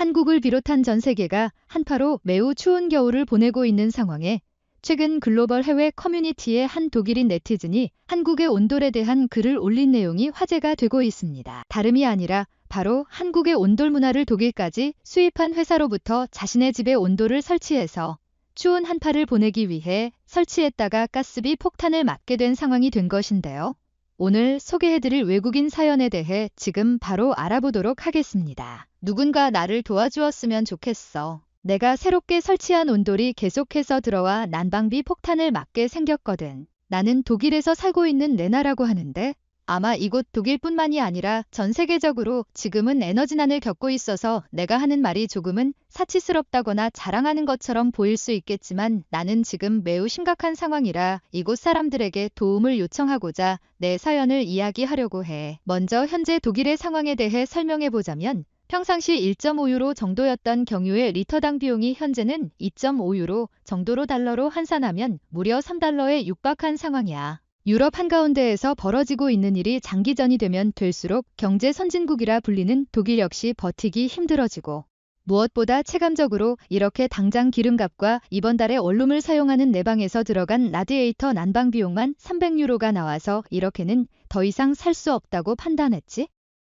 한국을 비롯한 전 세계가 한파로 매우 추운 겨울을 보내고 있는 상황에 최근 글로벌 해외 커뮤니티의 한 독일인 네티즌이 한국의 온돌에 대한 글을 올린 내용이 화제가 되고 있습니다. 다름이 아니라 바로 한국의 온돌 문화를 독일까지 수입한 회사로부터 자신의 집에 온돌을 설치해서 추운 한파를 보내기 위해 설치했다가 가스비 폭탄을 맞게 된 상황이 된 것인데요. 오늘 소개해드릴 외국인 사연에 대해 지금 바로 알아보도록 하겠습니다. 누군가 나를 도와주었으면 좋겠어. 내가 새롭게 설치한 온돌이 계속해서 들어와 난방비 폭탄을 맞게 생겼거든. 나는 독일에서 살고 있는 레나라고 하는데 아마 이곳 독일뿐만이 아니라 전 세계적으로 지금은 에너지난을 겪고 있어서 내가 하는 말이 조금은 사치스럽다거나 자랑하는 것처럼 보일 수 있겠지만 나는 지금 매우 심각한 상황이라 이곳 사람들에게 도움을 요청하고자 내 사연을 이야기하려고 해. 먼저 현재 독일의 상황에 대해 설명해 보자면 평상시 1.5유로 정도였던 경유의 리터당 비용이 현재는 2.5유로 정도로 달러로 환산하면 무려 3달러에 육박한 상황이야. 유럽 한가운데에서 벌어지고 있는 일이 장기전이 되면 될수록 경제 선진국이라 불리는 독일 역시 버티기 힘들어지고 무엇보다 체감적으로 이렇게 당장 기름값과 이번 달에 원룸을 사용하는 내 방에서 들어간 라디에이터 난방 비용만 300유로가 나와서 이렇게는 더 이상 살 수 없다고 판단했지.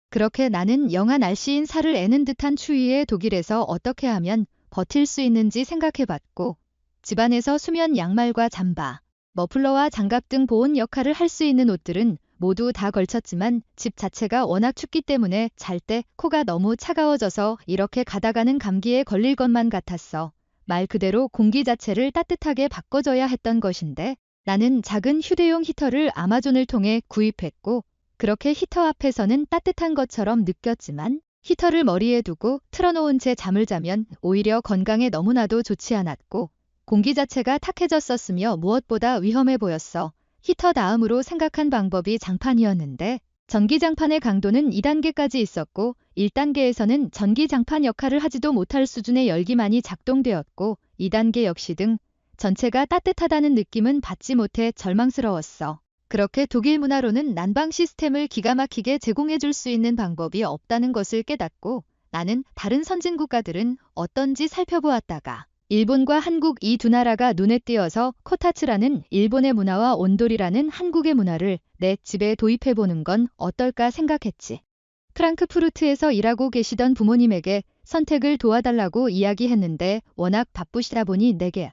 그렇게 나는 영하 날씨인 살을 애는 듯한 추위에 독일에서 어떻게 하면 버틸 수 있는지 생각해봤고 집안에서 수면 양말과 잠바, 머플러와 장갑 등 보온 역할을 할 수 있는 옷들은 모두 다 걸쳤지만 집 자체가 워낙 춥기 때문에 잘 때 코가 너무 차가워져서 이렇게 가다가는 감기에 걸릴 것만 같았어. 말 그대로 공기 자체를 따뜻하게 바꿔줘야 했던 것인데 나는 작은 휴대용 히터를 아마존을 통해 구입했고 그렇게 히터 앞에서는 따뜻한 것처럼 느꼈지만 히터를 머리에 두고 틀어놓은 채 잠을 자면 오히려 건강에 너무나도 좋지 않았고 공기 자체가 탁해졌었으며 무엇보다 위험해 보였어. 히터 다음으로 생각한 방법이 장판이었는데 전기장판의 강도는 2단계까지 있었고 1단계에서는 전기장판 역할을 하지도 못할 수준의 열기만이 작동되었고 2단계 역시 등 전체가 따뜻하다는 느낌은 받지 못해 절망스러웠어. 그렇게 독일 문화로는 난방 시스템을 기가 막히게 제공해 줄 수 있는 방법이 없다는 것을 깨닫고 나는 다른 선진 국가들은 어떤지 살펴보았다가 일본과 한국 이 두 나라가 눈에 띄어서 코타츠라는 일본의 문화와 온돌이라는 한국의 문화를 내 집에 도입해보는 건 어떨까 생각했지. 프랑크푸르트에서 일하고 계시던 부모님에게 선택을 도와달라고 이야기했는데 워낙 바쁘시다 보니 내게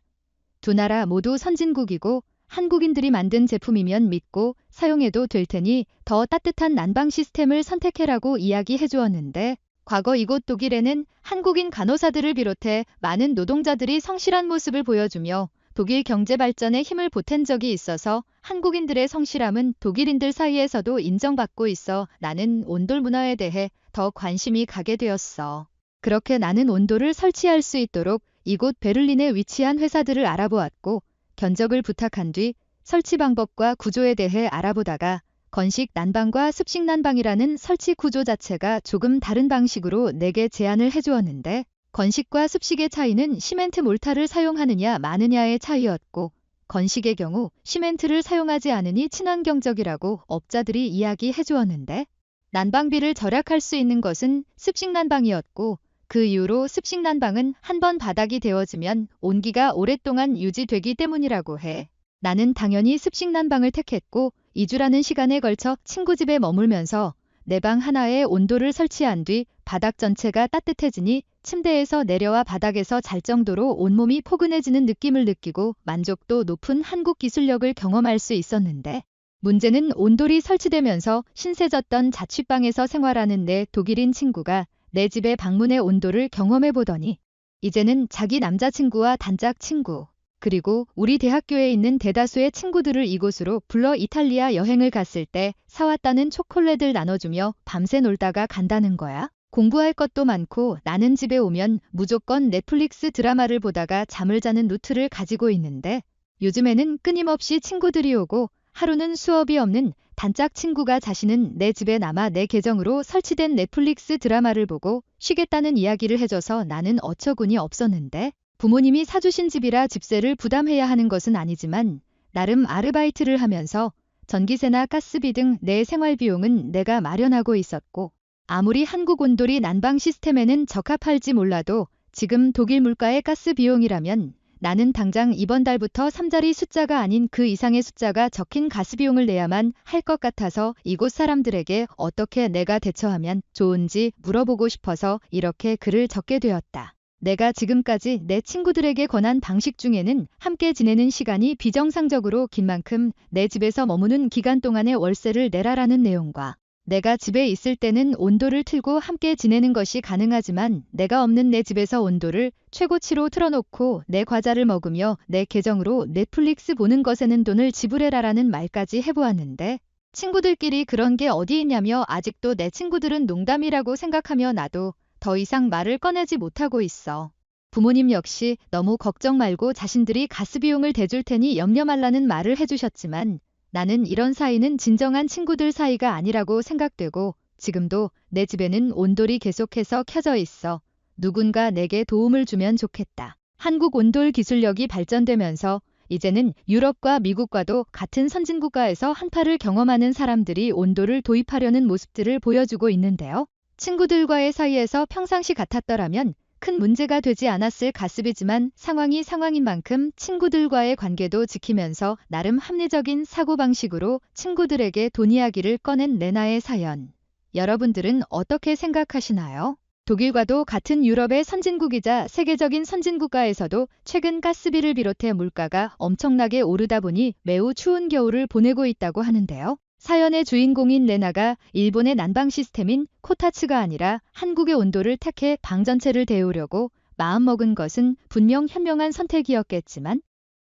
두 나라 모두 선진국이고 한국인들이 만든 제품이면 믿고 사용해도 될 테니 더 따뜻한 난방 시스템을 선택해라고 이야기해 주었는데 과거 이곳 독일에는 한국인 간호사들을 비롯해 많은 노동자들이 성실한 모습을 보여주며 독일 경제 발전에 힘을 보탠 적이 있어서 한국인들의 성실함은 독일인들 사이에서도 인정받고 있어 나는 온돌 문화에 대해 더 관심이 가게 되었어. 그렇게 나는 온돌을 설치할 수 있도록 이곳 베를린에 위치한 회사들을 알아보았고 견적을 부탁한 뒤 설치 방법과 구조에 대해 알아보다가 건식 난방과 습식 난방이라는 설치 구조 자체가 조금 다른 방식으로 내게 제안을 해주었는데 건식과 습식의 차이는 시멘트 몰타를 사용하느냐 마느냐의 차이였고 건식의 경우 시멘트를 사용하지 않으니 친환경적이라고 업자들이 이야기해 주었는데 난방비를 절약할 수 있는 것은 습식 난방이었고 그 이후로 습식 난방은 한 번 바닥이 되어지면 온기가 오랫동안 유지되기 때문이라고 해. 나는 당연히 습식 난방을 택했고 2주라는 시간에 걸쳐 친구 집에 머물면서 내 방 하나에 온도를 설치한 뒤 바닥 전체가 따뜻해지니 침대에서 내려와 바닥에서 잘 정도로 온몸이 포근해지는 느낌을 느끼고 만족도 높은 한국 기술력을 경험할 수 있었는데 문제는 온돌이 설치되면서 신세졌던 자취방에서 생활하는 내 독일인 친구가 내 집의 방문의 온도를 경험해 보더니 이제는 자기 남자친구와 단짝 친구 그리고 우리 대학교에 있는 대다수의 친구들을 이곳으로 불러 이탈리아 여행을 갔을 때 사왔다는 초콜릿을 나눠주며 밤새 놀다가 간다는 거야. 공부할 것도 많고 나는 집에 오면 무조건 넷플릭스 드라마를 보다가 잠을 자는 루트를 가지고 있는데 요즘에는 끊임없이 친구들이 오고 하루는 수업이 없는 단짝 친구가 자신은 내 집에 남아 내 계정으로 설치된 넷플릭스 드라마를 보고 쉬겠다는 이야기를 해줘서 나는 어처구니 없었는데 부모님이 사주신 집이라 집세를 부담해야 하는 것은 아니지만 나름 아르바이트를 하면서 전기세나 가스비 등 내 생활비용은 내가 마련하고 있었고 아무리 한국 온돌이 난방 시스템에는 적합할지 몰라도 지금 독일 물가의 가스 비용이라면 나는 당장 이번 달부터 3자리 숫자가 아닌 그 이상의 숫자가 적힌 가스비용을 내야만 할 것 같아서 이곳 사람들에게 어떻게 내가 대처하면 좋은지 물어보고 싶어서 이렇게 글을 적게 되었다. 내가 지금까지 내 친구들에게 권한 방식 중에는 함께 지내는 시간이 비정상적으로 긴 만큼 내 집에서 머무는 기간 동안의 월세를 내라라는 내용과 내가 집에 있을 때는 온도를 틀고 함께 지내는 것이 가능하지만 내가 없는 내 집에서 온도를 최고치로 틀어놓고 내 과자를 먹으며 내 계정으로 넷플릭스 보는 것에는 돈을 지불해라라는 말까지 해보았는데 친구들끼리 그런 게 어디 있냐며 아직도 내 친구들은 농담이라고 생각하며 나도 더 이상 말을 꺼내지 못하고 있어. 부모님 역시 너무 걱정 말고 자신들이 가스 비용을 대줄 테니 염려 말라는 말을 해주셨지만 나는 이런 사이는 진정한 친구들 사이가 아니라고 생각되고 지금도 내 집에는 온돌이 계속해서 켜져 있어. 누군가 내게 도움을 주면 좋겠다. 한국 온돌 기술력이 발전되면서 이제는 유럽과 미국과도 같은 선진국가에서 한파를 경험하는 사람들이 온돌을 도입하려는 모습들을 보여주고 있는데요. 친구들과의 사이에서 평상시 같았더라면 큰 문제가 되지 않았을 가습이지만 상황이 상황인 만큼 친구들과의 관계도 지키면서 나름 합리적인 사고방식으로 친구들에게 돈 이야기를 꺼낸 레나의 사연. 여러분들은 어떻게 생각하시나요? 독일과도 같은 유럽의 선진국이자 세계적인 선진국가에서도 최근 가스비를 비롯해 물가가 엄청나게 오르다 보니 매우 추운 겨울을 보내고 있다고 하는데요. 사연의 주인공인 레나가 일본의 난방 시스템인 코타츠가 아니라 한국의 온도를 택해 방 전체를 데우려고 마음먹은 것은 분명 현명한 선택이었겠지만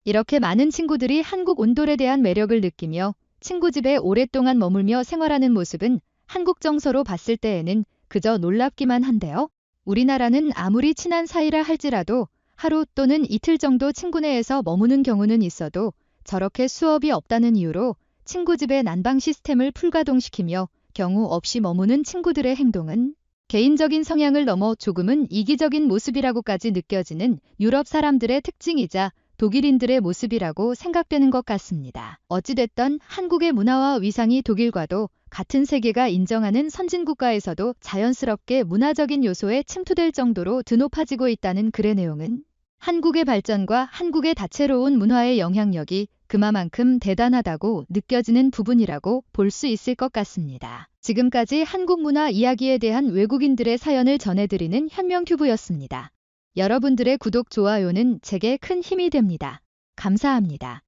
이렇게 많은 친구들이 한국 온돌에 대한 매력을 느끼며 친구 집에 오랫동안 머물며 생활하는 모습은 한국 정서로 봤을 때에는 그저 놀랍기만 한데요. 우리나라는 아무리 친한 사이라 할지라도 하루 또는 이틀 정도 친구네에서 머무는 경우는 있어도 저렇게 수업이 없다는 이유로 친구 집의 난방 시스템을 풀가동시키며 경우 없이 머무는 친구들의 행동은 개인적인 성향을 넘어 조금은 이기적인 모습이라고까지 느껴지는 유럽 사람들의 특징이자 독일인들의 모습이라고 생각되는 것 같습니다. 어찌됐던 한국의 문화와 위상이 독일과도 같은 세계가 인정하는 선진국가에서도 자연스럽게 문화적인 요소에 침투될 정도로 드높아지고 있다는 글의 내용은 한국의 발전과 한국의 다채로운 문화의 영향력이 그만큼 대단하다고 느껴지는 부분이라고 볼 수 있을 것 같습니다. 지금까지 한국 문화 이야기에 대한 외국인들의 사연을 전해드리는 현명튜브였습니다. 여러분들의 구독, 좋아요는 제게 큰 힘이 됩니다. 감사합니다.